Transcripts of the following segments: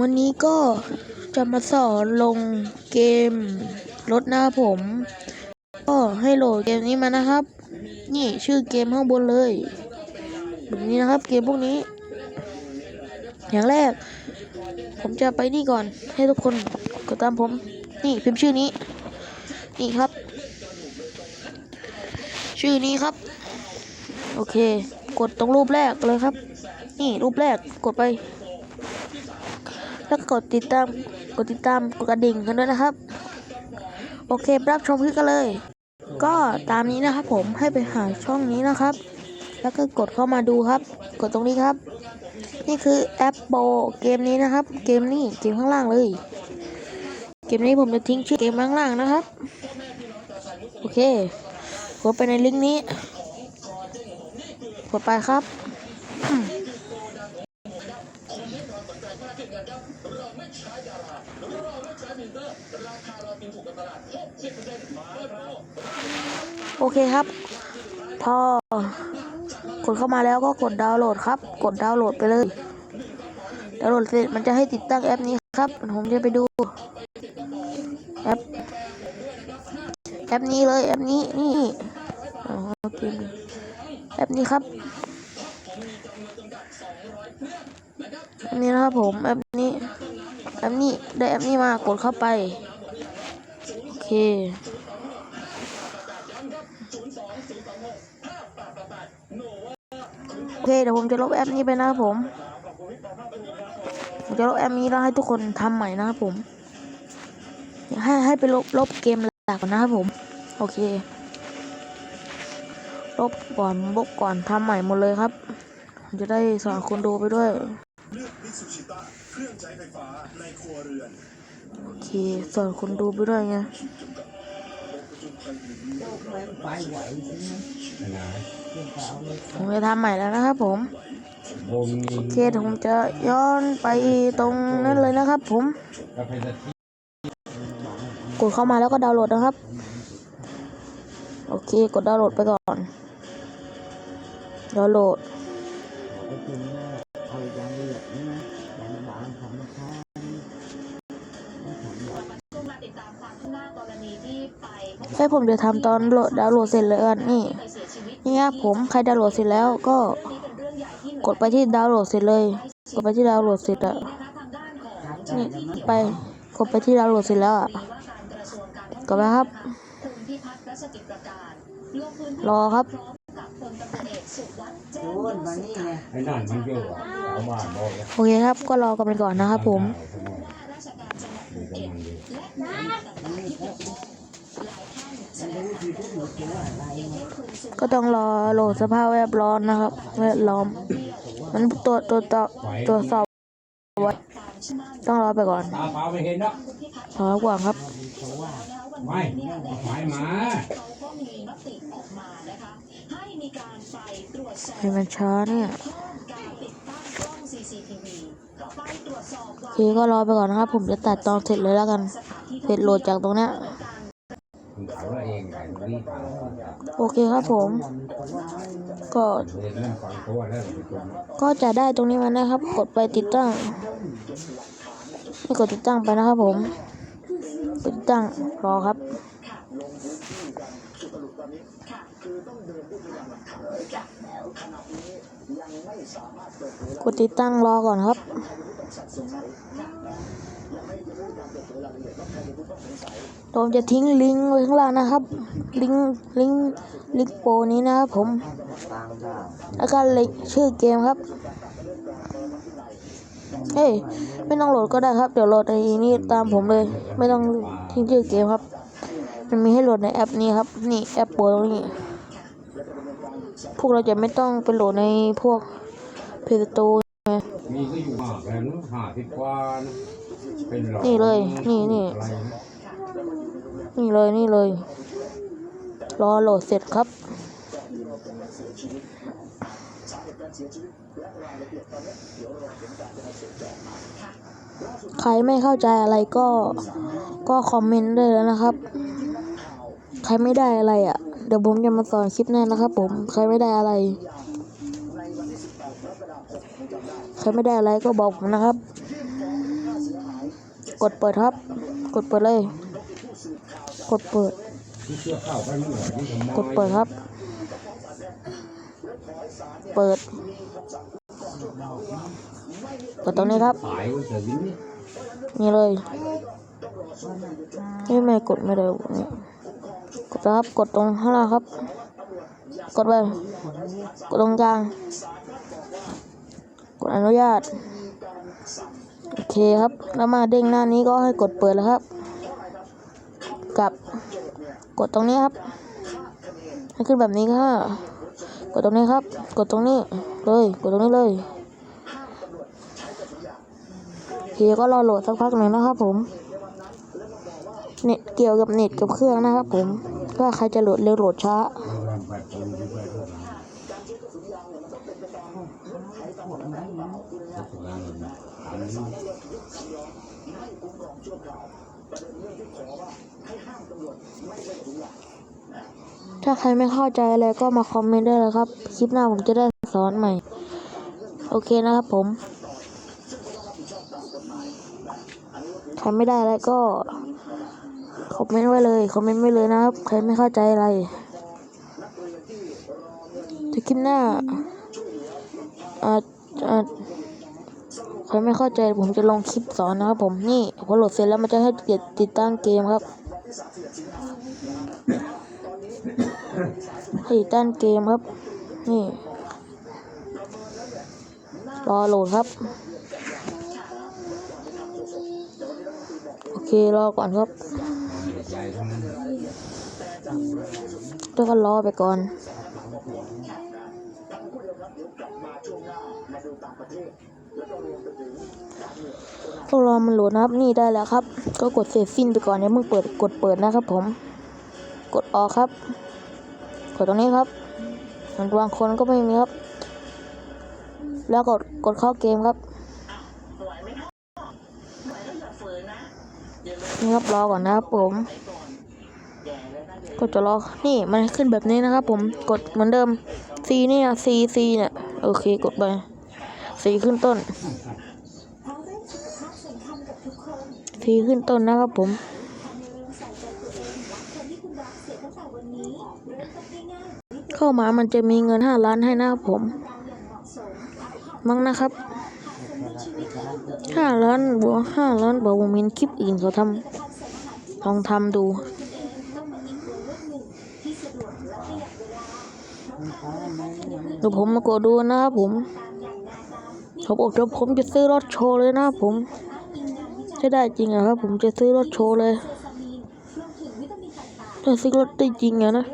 วันนี้ก็จะมาสอนลงเกมรถหน้าผม ก็ให้โหลดเกมนี้มานะครับ นี่ชื่อเกมข้างบนเลยแบบนี้นะครับเกมพวกนี้ อย่างแรก ผมจะไปนี่ก่อน ให้ทุกคนกดตามผม นี่พิมพ์ชื่อนี้ นี่ครับ ชื่อนี้ครับ โอเค กดตรงรูปแรกเลยครับ นี่รูปแรกกดไป แล้วกดติดตามกดติดตามกดกระดิ่งกันด้วยนะครับ โอเครับชมคลิปกันเลย ก็ตามนี้นะครับผมให้ไปหาช่องนี้นะครับ แล้วก็กดเข้ามาดูครับ กดตรงนี้ครับ นี่คือแอปโบเกมนี้นะครับ เกมนี้เกมข้างล่างเลย เกมนี้ผมจะทิ้งชื่อเกมข้างล่างนะครับ โอเคกดไปในลิงก์นี้กดไปครับอืม โอเคครับ พอกดเข้ามาแล้วก็กดดาวน์โหลดครับ กดดาวน์โหลดไปเลย ดาวน์โหลดเสร็จมันจะให้ติดตั้งแอปนี้ครับ ผมจะไปดู แอป แอปนี้เลย แอปนี้ นี่อ๋อเกมนี้แอปนี้ครับแอปนี้นะครับผมแอปนี้ แอปนี้ได้แอปนี้มากดเข้าไป โอเค โอเคเดี๋ยวผมจะลบแอปนี้ไปนะครับผมผมจะลบแอปนี้แล้วให้ทุกคนทำใหม่นะครับผม ให้ให้ไปลบลบเกมหลักก่อนนะครับผม โอเค ลบก่อนลบก่อนทำใหม่หมดเลยครับผมจะได้สอนคนดูไปด้วย เลือเครื่องใช้ไฟฟ้าในครัวเรือนโอเคสอนคนดูไปด้วยไงผมจะทำใหม่แล้วนะครับผมโอเคผมจะย้อนไปตรงนั้นเลยนะครับ ผมกดเข้ามาแล้วก็ดาวน์โหลดนะครับ โอเค กดดาวน์โหลดไปก่อน ดาวน์โหลด ให้ผมเดี๋ยวทำตอนโหลดดาวน์โหลดเสร็จเลยอันี่นี่ครับผมใครดาวน์โหลดเสร็จแล้วก็กดไปที่ดาวน์โหลดเสร็จเลย กดไปที่ดาวน์โหลดเสร็จอะนี่ไปกดไปที่ดาวน์โหลดเสร็จแล้วอะกดไปครับ รอครับ ลตำรวจเอกสุวัสด์แจ้งโอ้ยยอดมาสุนี่ขไงะไอ้นั่นมันเยอะเอามาบอกเลยโอเคครับ ก็รอกันไปก่อนนะครับผมราชการจังหวัดภูเก็ตและหน่วยงานต่างๆที่เกี่ยวข้องหลายท่านแสดงรู้ทีทุกหมดตัวอะไรอย่างเช่นคุณสุก็ต้องรอโหลดสภาพแวดล้อมนะครับแวดล้อมมันตัวตัวตัวตรวจสอบไว้การเชื่อมั่นต้องรอไปก่อนตาเปล่าไม่เห็นเนาะคุณพิพัฒน์รอก่อนครับเพราะว่าแล้ววันไม่นี้เนี่ยหมายมา เขาก็มีมติออกมานะคะให้ มีการไปตรวจสอบให้มันช้าเนี่ยเพิ่มการติดตั้งกล้อง CCTV ไปตรวจสอบโอเคก็รอไปก่อนนะครับ ผมจะตัดตอนเสร็จเลยแล้วกันสถานที่เสร็จโหลดจากตรงเนี้ยคุณเอาเองไงนี่เอาโอเคครับผม ก็เรียนเรื่องฟังตัวแล้วไปตัวก็จะได้ตรงนี้มานะครับ กดไปติดตั้งนี่กดติดตั้งไปนะครับผมกดติดตั้งรอครับ กดติดตั้งรอก่อนครับ ผมจะทิ้งลิงก์ไว้ข้างล่างนะครับ ลิงก์ลิงก์ลิงก์โปรนี้นะครับผมตามได้แล้วก็ลิงก์ชื่อเกมครับ เฮ้ย ไม่ต้องโหลดก็ได้ครับ เดี๋ยวโหลดในนี้ตามผมเลย ไม่ต้องทิ้งชื่อเกมครับ มันมีให้โหลดในแอปนี้ครับ นี่แอปโปรตรงนี้ พวกเราจะไม่ต้องไปโหลดในพวกเพจตูมีก็อยู่มากแล้วเนอะห้าสิบกว่านะเป็นหลอกนี่เลย นี่นี่อะไรนะนี่เลยนี่เลย รอโหลดเสร็จครับใครไม่เข้าใจอะไรก็ก็คอมเมนต์ได้แล้วนะครับ ใครไม่ได้อะไรอะ่ะ เดี๋ยวผมจะมาสอนคลิปหน้านะครับผม ใครไม่ได้อะไร ใครไม่ได้อะไรก็บอกผมนะครับ กดเปิดครับ กดเปิดเลย กดเปิด กดเปิดครับ เปิดกดตรงนี้ครับ นี่เลย นี่ไม่กดไม่ได้เนี่ย ครับกดตรงข้างล่างครับ กดไปกดตรงกลาง กดอนุญาต โอเคครับ แล้วมาเด้งหน้านี้ก็ให้กดเปิดแล้วครับ กับกดตรงนี้ครับ ให้ขึ้นแบบนี้ค่ะกดตรงนี้ครับ กดตรงนี้เลย กดตรงนี้เลยโอเคก็รอโหลดสักพักหนึ่งนะครับผม เน็ตเกี่ยวกับเน็ตกับเครื่องนะครับผมว่าใครจะโหลดเร็วโหลดช้า ถ้าใครไม่เข้าใจอะไรก็มาคอมเมนต์ได้เลยครับ คลิปหน้าผมจะได้สอนใหม่ โอเคนะครับผมใครไม่ได้อะไรก็ อมเมนต์ไว้เลยคอมเมนต์ไว้เลยนะครับใครไม่เข้าใจอะไรถ้าคลิปหน้าอาจอาจใครไม่เข้าใจผมจะลงคลิปสอนนะครับผมนี่พอโหลดเสร็จแล้วมันจะให้ติดติดตั้งเกมครับให้ติดตั้งเกมครับ นี่รอโหลดครับ โอเครอก่อนครับ ใหญ่ทั้งนั้นแล้วก็รอไปก่อนต้องรอมันโหลดนะครับนี่ได้แล้วครับ ก็กดเสร็จสิ้นไปก่อนเนี่ยมึงเปิดกดเปิดนะครับผม กดออกครับ กดตรงนี้ครับส่วนบางคนก็ไม่มีครับ แล้วกดกดเข้าเกมครับ นี่ครับรอก่อนนะครับผมก็จะรอนี่มันขึ้นแบบนี้นะครับ ผมกดเหมือนเดิม C เนี่ย C C เนี่ยโอเคกดไป C ขึ้นต้น C ขึ้นต้นนะครับผมเข้ามามันจะมีเงินห้าล้านให้นะครับผม มั้งนะครับ ห้าล้านบวกห้าล้านบวกผมเห็นคลิปอื่นเขาทำลองทำดูเดี๋ยวผมมากดดูนะครับผมเขาบอกเดี๋ยวผมจะซื้อรถโชว์เลยนะครับผมถ้าได้จริงอะครับ ผมจะซื้อรถโชว์เลยถ้าซื้อรถได้จริงอะนะ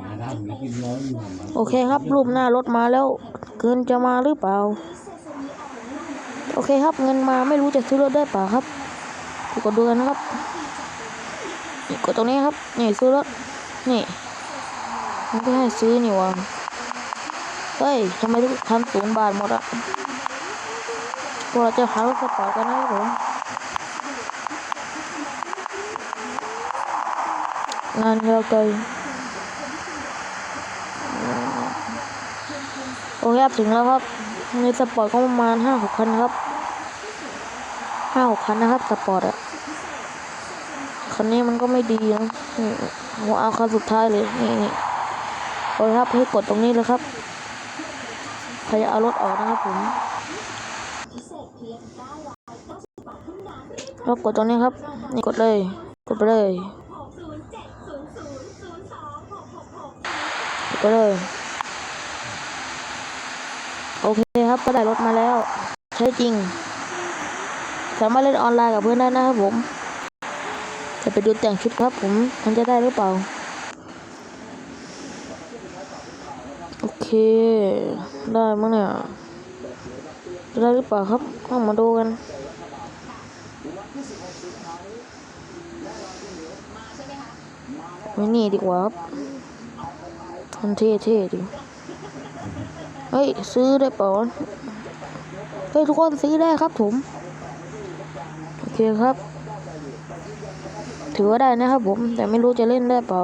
มาทำมีกินร้อยอยู่มันโอเคครับรูปหน้ารถมาแล้ว เกินจะมาหรือเปล่า โอเคครับเงินมาไม่รู้จะซื้อรถได้เปล่าครับกดดูกันนะครับนี่กดตรงนี้ครับนี่ซื้อรถนี่มันก็ให้ซื้อนี่วะเฮ้ยทำไมทุกคันศูนย์บาทหมดอะพวกเราจะหารถสปอร์ตกันนะครับผมงานยาวไกลโอเคครับถึงแล้วครับในสปอร์ตก็ประมาณห้าหกคันครับ ห้าหกคันนะครับสปอร์ตอะคันนี้มันก็ไม่ดีนะผมเอาคันสุดท้ายเลยนี่นี่โอเคครับให้กดตรงนี้เลยครับใครจะเอารถออกนะครับผมแล้วกดตรงนี้ครับ นี่กดเลย กดไปเลยกดไปเลย โอเคครับก็ได้รถมาแล้ว ใช้จริง สามารถเล่นออนไลน์กับเพื่อนได้นะครับผมจะไปดูแต่งชุดครับผมมันจะได้หรือเปล่า โอเค ได้มั้งเนี่ยจะได้หรือเปล่าครับต้องมาดูกันไม่นี่ดีกว่าครับมันเท่ๆดิเฮ้ย ซื้อได้เปล่าเฮ้ย ทุกคนซื้อได้ครับผม โอเคครับ ถือว่าได้นะครับผม แต่ไม่รู้จะเล่นได้เปล่า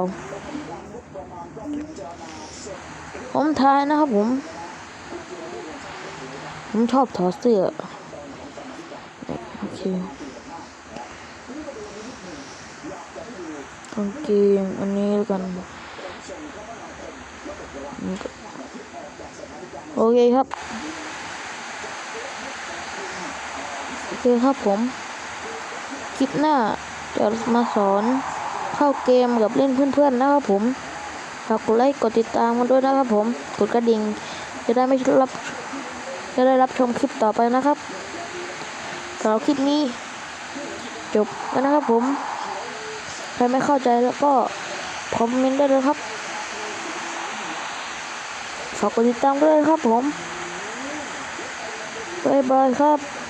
ผมทายนะครับผม ผมชอบถอดเสื้อ โอเคกางเกงอันนี้แล้วกันโอเคครับ โอเคครับผม ลิปหน้าจะมาสอนเข้าเกมกับเล่นเพื่อนๆนะครับผมฝากกดไลค์กดติดตามกันด้วยนะครับผม กดกระดิ่ง จะได้ไม่รับจะได้รับชมคลิปต่อไปนะครับสำหรับคลิปนี้ จบแล้วนะครับผม ใครไม่เข้าใจแล้วก็คอมเมนต์ได้เลยครับฝากกดติดตามด้วยครับผม บ๊ายบายครับ